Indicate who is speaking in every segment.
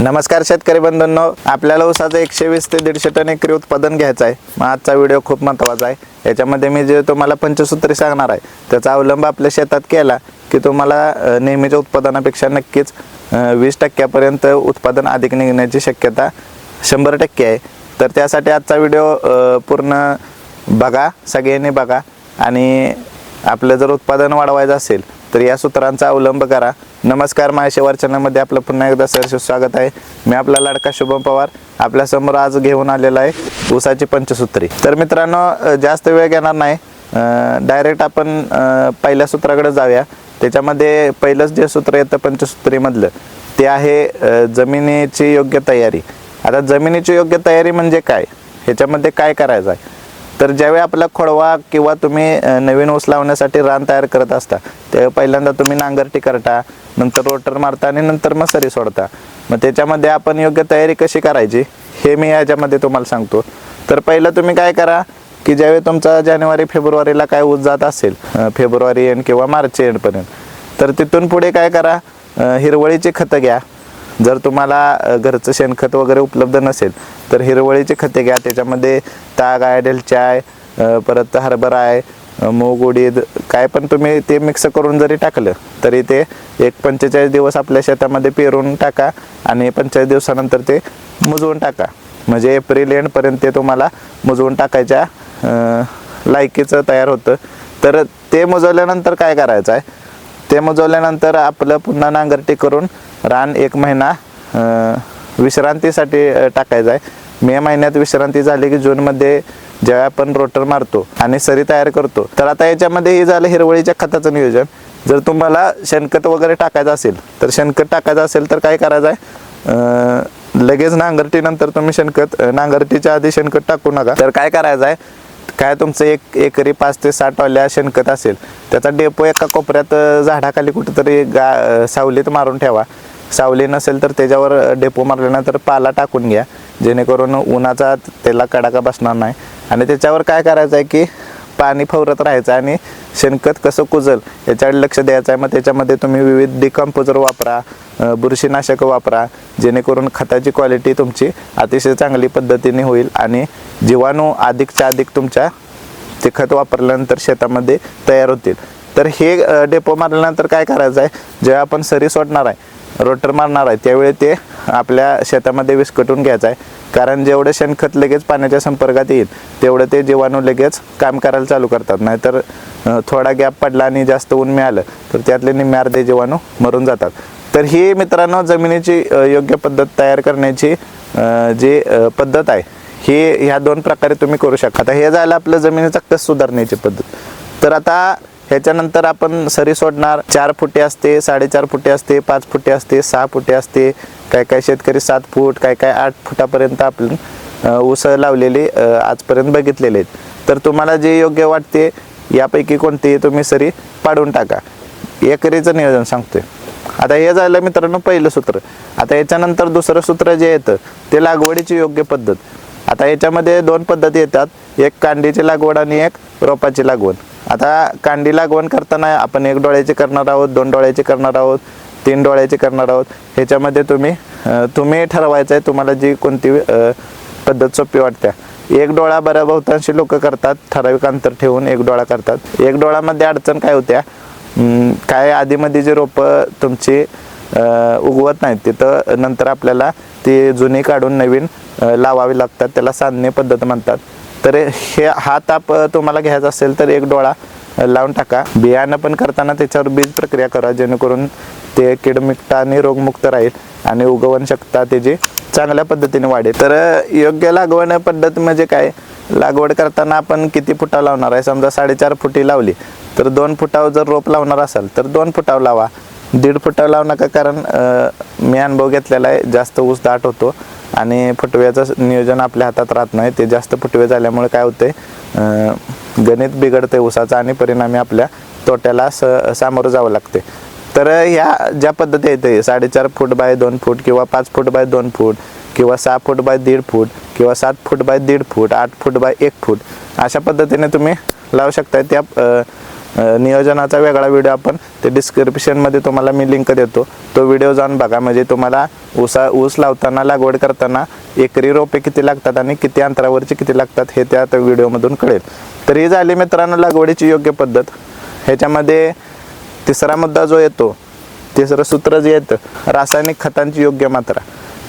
Speaker 1: नमस्कार शेतकरी बंधूंनो. आपल्याला ऊसाचं एकशे वीस ते दीडशे टन एकरी उत्पादन घ्यायचं आहे. मग आजचा व्हिडिओ खूप महत्त्वाचा आहे. याच्यामध्ये मी जे तुम्हाला पंचसूत्री सांगणार आहे त्याचा अवलंब आपल्या शेतात केला की तुम्हाला नेहमीच्या उत्पादनापेक्षा नक्कीच वीस टक्क्यापर्यंत उत्पादन अधिक निघण्याची शक्यता शंभर टक्के आहे. तर त्यासाठी आजचा व्हिडिओ पूर्ण बघा सगळ्यांनी बघा. आणि आपलं जर उत्पादन वाढवायचं असेल तर या सूत्रांचा अवलंब करा. नमस्कार माहेश्वर चॅनलमध्ये आपलं पुन्हा एकदा सरस स्वागत आहे. मी आपला लाडका शुभम पवार आपल्यासमोर आज घेऊन आलेला आहे ऊसाची पंचसूत्री. तर मित्रांनो जास्त वेळ घेणार नाही. डायरेक्ट आपण पहिल्या सूत्राकडे जाऊया. त्याच्यामध्ये पहिलंच जे सूत्र येतं पंचसूत्रीमधलं ते आहे जमिनीची योग्य तयारी. आता जमिनीची योग्य तयारी म्हणजे काय? ह्याच्यामध्ये काय करायचं आहे? तर ज्यावेळी आपला खोडवा किंवा तुम्ही नवीन ऊस लावण्यासाठी रान तयार करत असता तेव्हा पहिल्यांदा तुम्ही नांगरटी करता नंतर रोटर मारता आणि नंतर मग सरी सोडता. मग त्याच्यामध्ये आपण योग्य तयारी कशी करायची हे मी याच्यामध्ये तुम्हाला सांगतो. तर पहिलं तुम्ही काय करा की ज्यावेळी तुमचा जानेवारी फेब्रुवारीला काय ऊस जात असेल फेब्रुवारी एंड किंवा मार्च एंडपर्यंत तर तिथून पुढे काय करा हिरवळीची खतं घ्या. जर तुम्हाला घरचं शेणखत वगैरे उपलब्ध नसेल तर हिरवळीचे खते घ्या. त्याच्यामध्ये ताग आहे डेलच्या आहे परत हरभरा आहे मूग उडीद काय पण तुम्ही ते मिक्स करून जरी टाकलं तरी ते एक पंचेचाळीस दिवस आपल्या शेतामध्ये पेरून टाका आणि पंचेचाळीस दिवसानंतर ते मुजवून टाका. म्हणजे एप्रिल एंडपर्यंत ते तुम्हाला मुजवून टाकायच्या लायकीचं तयार होतं. तर ते मुजवल्यानंतर काय करायचं आहे? ते मुजवल्यानंतर आपलं पुन्हा नांगरटी करून रान एक महिना विश्रांतीसाठी टाकायचं आहे. मे महिन्यात विश्रांती झाली की जूनमध्ये जेव्हा आपण रोटर मारतो आणि सरी तयार करतो तर आता याच्यामध्ये हे झालं हिरवळीच्या खताचं नियोजन. जर तुम्हाला शेणखत वगैरे टाकायचं असेल तर शेणखत टाकायचं असेल तर काय करायचं आहे? लगेच नांगरटीनंतर तुम्ही शेणखत नांगरटीच्या आधी शेणखत टाकू नका. तर काय करायचं आहे? काय तुमचं एक एकरी पाच ते साठ वाल्या शेणखत असेल त्याचा डेपो एका कोपऱ्यात झाडाखाली कुठेतरी गा सावलीत मारून ठेवा. सावली नसेल तर त्याच्यावर डेपो मारल्यानंतर पाला टाकून घ्या. जेणेकरून उन्हाचा त्याला कडाका बसणार नाही. आणि त्याच्यावर काय करायचं आहे की पाणी फवरत राहायचं आणि शेणखत कसं कुजल याच्याकडे लक्ष द्यायचं आहे. मग त्याच्यामध्ये तुम्ही विविध डिकम्पोजर वापरा. बुरशीनाशक वापरा. जेणेकरून खताची क्वालिटी तुमची अतिशय चांगली पद्धतीने होईल आणि जीवाणू अधिकच्या अधिक तुमच्या ते खत वापरल्यानंतर शेतामध्ये तयार होतील. तर हे डेपो मारल्यानंतर काय करायचं आहे? जेव्हा आपण सरी सोडणार आहे रोटर मारणार आहे त्यावेळी ते आपल्या शेतामध्ये विस्कटून घ्यायचं आहे. कारण जेवढं शेणखत लगेच पाण्याच्या संपर्कात येईल तेवढं ते जीवाणू लगेच काम करायला चालू करतात. नाहीतर थोडा गॅप पडला आणि जास्त ऊन मिळालं तर त्यातले निम्मे अर्धे जीवाणू मरून जातात. तर ही मित्रांनो जमिनीची योग्य पद्धत तयार करण्याची जी पद्धत आहे ही ह्या दोन प्रकारे तुम्ही करू शकता. आता हे झालं आपलं जमिनीचा कस सुधारण्याची पद्धत. तर आता ह्याच्यानंतर आपण सरी सोडणार. चार फुटे असते साडेचार फुटे असते पाच फुटे असते सहा फुटे असते काय काय शेतकरी सात फूट काय काय आठ फुटापर्यंत आपण ऊस लावलेली आजपर्यंत बघितलेले आहेत. तर तुम्हाला जे योग्य वाटते यापैकी कोणतीही तुम्ही सरी पाडून टाका. एकरीचं नियोजन सांगतोय. आता हे झालं मित्रांनो पहिलं सूत्र. आता याच्यानंतर दुसरं सूत्र जे येतं ते लागवडीची योग्य पद्धत. आता याच्यामध्ये दोन पद्धती येतात एक कांडीची लागवड आणि एक रोपाची लागवड. आता कांडी लागवण करताना आपण एक डोळ्याची करणार आहोत दोन डोळ्याची करणार आहोत तीन डोळ्याची करणार आहोत. ह्याच्यामध्ये तुम्ही तुम्ही ठरवायचं आहे तुम्हाला जी कोणती पद्धत सोपी वाटते. एक डोळा बऱ्या बहुतांशी लोक करतात ठराविक अंतर ठेवून एक डोळा करतात. एक डोळ्यामध्ये अडचण काय होत्या? काय आधीमध्ये जी रोपं तुमची उगवत नाहीत तिथं नंतर आपल्याला ती जुनी काढून नवीन लावावी लागतात त्याला सांधणे पद्धत म्हणतात. तर हे हा ताप तुम्हाला घ्यायचा असेल तर एक डोळा लावून टाका. बियाणं पण करताना त्याच्यावर बीज प्रक्रिया करा जेणेकरून ते कीडमुक्त आणि रोगमुक्त राहील आणि उगवण शकता त्याची चांगल्या पद्धतीने वाढेल. तर योग्य लागवण पद्धत म्हणजे काय? लागवड करताना आपण किती फुटा लावणार आहे? समजा साडेचार फुटी लावली तर दोन फुटावर जर रोप लावणार असाल तर दोन फुटावर लावा. दीड फुटावर लावू नका कारण मी अनुभव घेतलेला आहे जास्त ऊस दाट होतो आणि फुटव्याचं नियोजन आपल्या हातात राहत नाही. ते जास्त फुटवे झाल्यामुळे काय होते गणित बिघडते ऊसाचं आणि परिणामी आपल्या तोट्याला स सामोरं जावं लागते तर ह्या ज्या पद्धती येते साडेचार फूट बाय दोन फूट किंवा पाच फूट बाय दोन फूट किंवा सहा फूट बाय दीड फूट किंवा सात फूट बाय दीड फूट आठ फूट बाय एक फूट अशा पद्धतीने तुम्ही लावू शकता त्या नियोजनाचा वेगळा व्हिडिओ आपण ते डिस्क्रिप्शनमध्ये तुम्हाला मी लिंक देतो. तो व्हिडिओ जाऊन बघा. म्हणजे तुम्हाला ऊसा ऊस लावताना लागवड करताना एकरी रोपे किती लागतात आणि किती अंतरावरचे किती लागतात हे त्या व्हिडिओमधून कळेल. तर ही झाली मित्रांनो लागवडीची योग्य पद्धत. ह्याच्यामध्ये तिसरा मुद्दा जो येतो तिसरं सूत्र जे येतं रासायनिक खतांची योग्य मात्रा.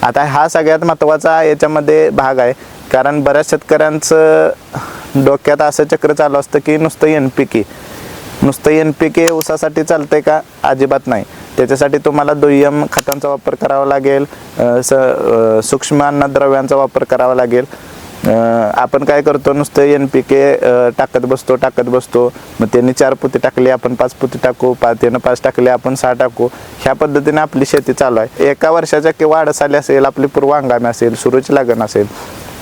Speaker 1: आता हा सगळ्यात महत्त्वाचा याच्यामध्ये भाग आहे. कारण बऱ्याच शेतकऱ्यांचं डोक्यात असं चक्र चालू असतं की नुसतं एन पी के. नुसतं एन पी के ऊसासाठी चालतंय का? अजिबात नाही. त्याच्यासाठी तुम्हाला दुय्यम खतांचा वापर करावा लागेल स सूक्ष्म अन्नद्रव्यांचा वापर करावा लागेल. आपण काय करतो नुसतं एन पी के टाकत बसतो टाकत बसतो. मग त्यांनी चार पोती टाकली आपण पाच पोती टाकू पाच त्यानं पाच टाकले आपण सहा टाकू. ह्या पद्धतीने आपली शेती चालू आहे. एका वर्षाच्या किंवा आडसाली असेल आपली पूर्व हंगामी असेल सुरूची लागण असेल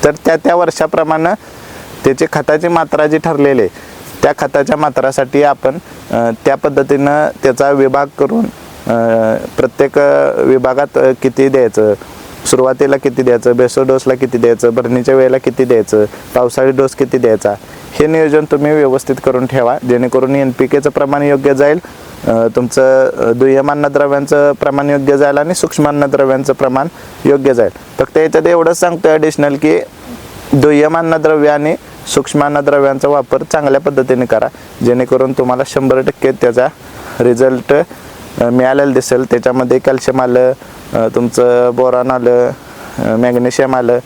Speaker 1: तर त्या त्या वर्षाप्रमाणे त्याची खताची मात्रा जी ठरलेली आहे त्या खताच्या मात्रासाठी आपण त्या पद्धतीनं त्याचा विभाग करून प्रत्येक विभागात किती द्यायचं? सुरुवातीला किती द्यायचं? बेसो डोसला किती द्यायचं? भरणीच्या वेळेला किती द्यायचं? पावसाळी डोस किती द्यायचा? हे नियोजन तुम्ही व्यवस्थित करून ठेवा. जेणेकरून एन पी केचं प्रमाण योग्य जाईल तुमचं दुय्यम अन्नद्रव्यांचं प्रमाण योग्य जाईल आणि सूक्ष्म अन्नद्रव्यांचं प्रमाण योग्य जाईल. फक्त याच्यात एवढंच सांगतो ॲडिशनल की दुय्यम अन्नद्रव्य आणि सूक्ष्म अन्नद्रव्यांचा वापर चांगल्या पद्धतीने करा. जेणेकरून तुम्हाला शंभर टक्के त्याचा रिझल्ट मिळालेला दिसेल. त्याच्यामध्ये कॅल्शियम आलं तुमचं बोरॉन आलं मॅग्नेशियम आलं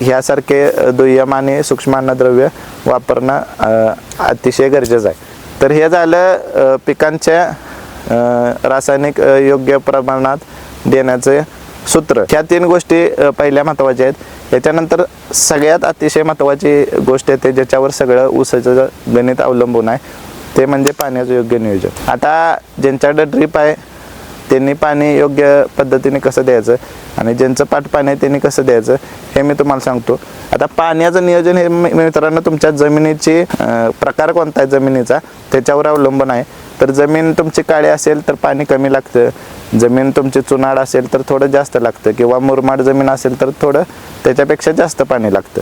Speaker 1: ह्यासारखे दुय्यम आणि सूक्ष्म अन्नद्रव्य वापरणं अतिशय गरजेचं आहे. तर हे झालं पिकांच्या रासायनिक योग्य प्रमाणात देण्याचे सूत्र. ह्या तीन गोष्टी पहिल्या महत्त्वाच्या आहेत. याच्यानंतर सगळ्यात अतिशय महत्त्वाची गोष्ट येते ज्याच्यावर सगळं ऊसाचं गणित अवलंबून आहे ते म्हणजे पाण्याचं योग्य नियोजन. आता ज्यांच्याकडे ड्रीप आहे त्यांनी पाणी योग्य पद्धतीने कसं द्यायचं आणि ज्यांचं पाठ पाणी आहे त्यांनी कसं द्यायचं हे मी तुम्हाला सांगतो. आता पाण्याचं नियोजन हे मित्रांनो तुमच्या जमिनीची प्रकार कोणता आहे जमिनीचा त्याच्यावर अवलंबून आहे. तर जमीन तुमची काळी असेल तर पाणी कमी लागतं. जमीन तुमची चुनाड असेल तर थोडं जास्त लागतं किंवा मुरमाड जमीन असेल तर थोडं त्याच्यापेक्षा जास्त पाणी लागतं.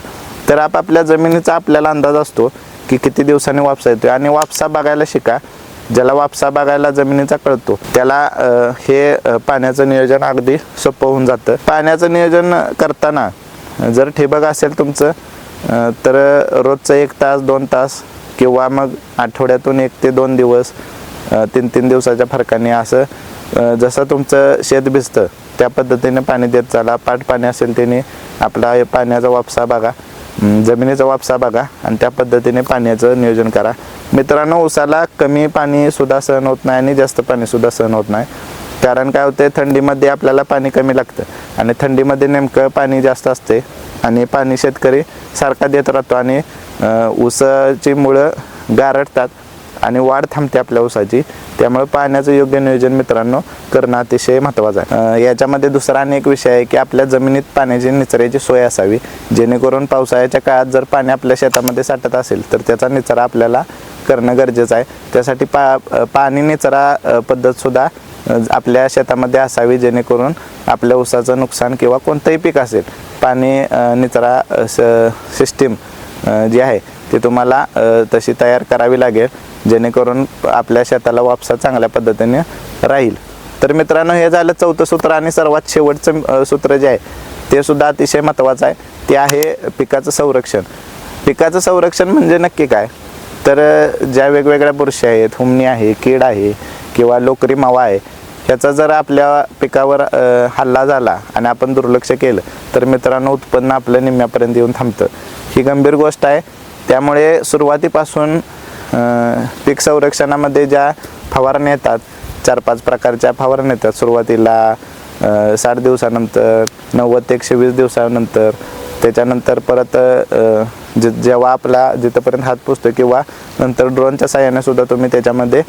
Speaker 1: तर आपापल्या जमिनीचा आपल्याला अंदाज असतो की किती दिवसांनी वापसा येतोय आणि वापसा बघायला शिका. ज्याला वापसा बघायला जमिनीचा कळतो. त्याला हे पाण्याचं नियोजन अगदी सोपं होऊन जातं. पाण्याचं नियोजन करताना जर ठिबक असेल तुमचं तर रोजचं एक तास दोन तास किंवा मग आठवड्यातून एक ते दोन दिवस तीन तीन दिवसाच्या फरकाने असं जसं तुमचं शेत भिजतं त्या पद्धतीने पाणी देत चाला. पाठ पाणी असेल त्याने आपला पाण्याचा वापसा बघा. जमिनीचा वापसा बघा आणि त्या पद्धतीने पाण्याचं नियोजन करा. मित्रांनो उसाला कमी पाणी सुद्धा सहन होत नाही आणि जास्त पाणी सुद्धा सहन होत नाही. कारण काय होते थंडीमध्ये आपल्याला पाणी कमी लागतं आणि थंडीमध्ये नेमकं पाणी जास्त असते आणि पाणी शेतकरी सारखा देत राहतो आणि ऊसाची मुळं गारटतात आणि वाढ थांबते आपल्या ऊसाची. त्यामुळे पाण्याचं योग्य नियोजन मित्रांनो करणं अतिशय महत्त्वाचं आहे. याच्यामध्ये दुसरा आणि एक विषय आहे की आपल्या जमिनीत पाण्याची निचऱ्याची सोय असावी. जेणेकरून पावसाळ्याच्या काळात जर पाणी आपल्या शेतामध्ये साठत असेल तर त्याचा निचरा आपल्याला करणं गरजेचं आहे. त्यासाठी पा पाणी निचरा पद्धतसुद्धा आपल्या शेतामध्ये असावी जेणेकरून आपल्या ऊसाचं नुकसान किंवा कोणतंही पीक असेल पाणी निचरा सिस्टीम जी आहे ती तुम्हाला तशी तयार करावी लागेल. जेणेकरून आपल्या शेताला वापसा चांगल्या पद्धतीने राहील. तर मित्रांनो हे झालं चौथं सूत्र आणि सर्वात शेवटचं सूत्र जे आहे ते सुद्धा अतिशय महत्त्वाचं आहे. ते आहे पिकाचं संरक्षण. पिकाचं संरक्षण म्हणजे नक्की काय? तर ज्या वेगवेगळ्या बुरशी आहेत हुमणी आहे कीड आहे किंवा लोकरी मावा आहे ह्याचा जर आपल्या पिकावर हल्ला झाला आणि आपण दुर्लक्ष केलं तर मित्रांनो उत्पन्न आपलं निम्म्यापर्यंत येऊन थांबतं. ही गंभीर गोष्ट आहे. त्यामुळे सुरुवातीपासून पीक संरक्षणामध्ये ज्या फवारण्या येतात चार पाच प्रकारच्या फवारण्या येतात. सुरुवातीला साठ दिवसानंतर नव्वद ते एकशे वीस दिवसानंतर त्याच्यानंतर परत जे जेव्हा आपला जिथंपर्यंत हात पोचतो किंवा नंतर ड्रोनच्या साह्याने सुद्धा तुम्ही त्याच्यामध्ये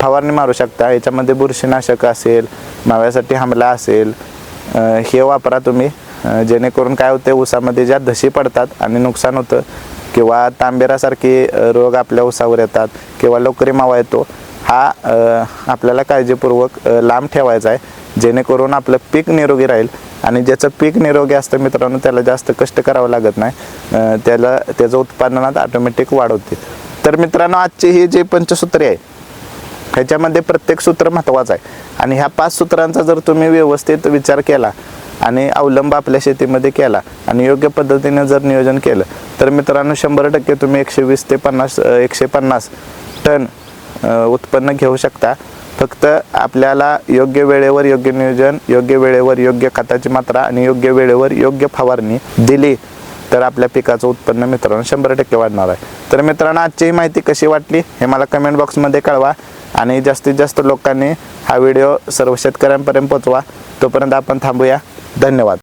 Speaker 1: फवारणी मारू शकता. याच्यामध्ये बुरशीनाशक असेल माव्यासाठी हमला असेल हे वापरा तुम्ही. जेणेकरून काय होते ऊसामध्ये ज्या धशी पडतात आणि नुकसान होतं किंवा तांबेरासारखे रोग आपल्या ऊसावर येतात किंवा लोकरी मावा येतो हा आपल्याला काळजीपूर्वक लांब ठेवायचा आहे. जेणेकरून आपलं पीक निरोगी राहील. आणि ज्याचं पीक निरोगी असतं मित्रांनो त्याला जास्त कष्ट करावं लागत नाही. त्याला त्याचं उत्पादनात ऑटोमॅटिक वाढ होते. तर मित्रांनो आजची ही जी पंचसूत्री आहे ह्याच्यामध्ये प्रत्येक सूत्र महत्त्वाचं आहे. आणि ह्या पाच सूत्रांचा जर तुम्ही व्यवस्थित विचार केला आणि अवलंब आपल्या शेतीमध्ये केला आणि योग्य पद्धतीने जर नियोजन केलं तर मित्रांनो शंभर टक्के तुम्ही एकशे वीस ते पन्नास एकशे पन्नास टन उत्पन्न घेऊ शकता. फक्त आपल्याला योग्य वेळेवर योग्य नियोजन योग्य वेळेवर योग्य खताची मात्रा आणि योग्य वेळेवर योग्य फवारणी दिली तर आपल्या पिकाचं उत्पन्न मित्रांनो शंभर टक्के वाढणार आहे. तर मित्रांनो आजची ही माहिती कशी वाटली हे मला कमेंट बॉक्समध्ये कळवा. आणि जास्तीत जास्त लोकांनी हा व्हिडिओ सर्व शेतकऱ्यांपर्यंत पोचवा तोपर्यंत आपण थांबूया. धन्यवाद.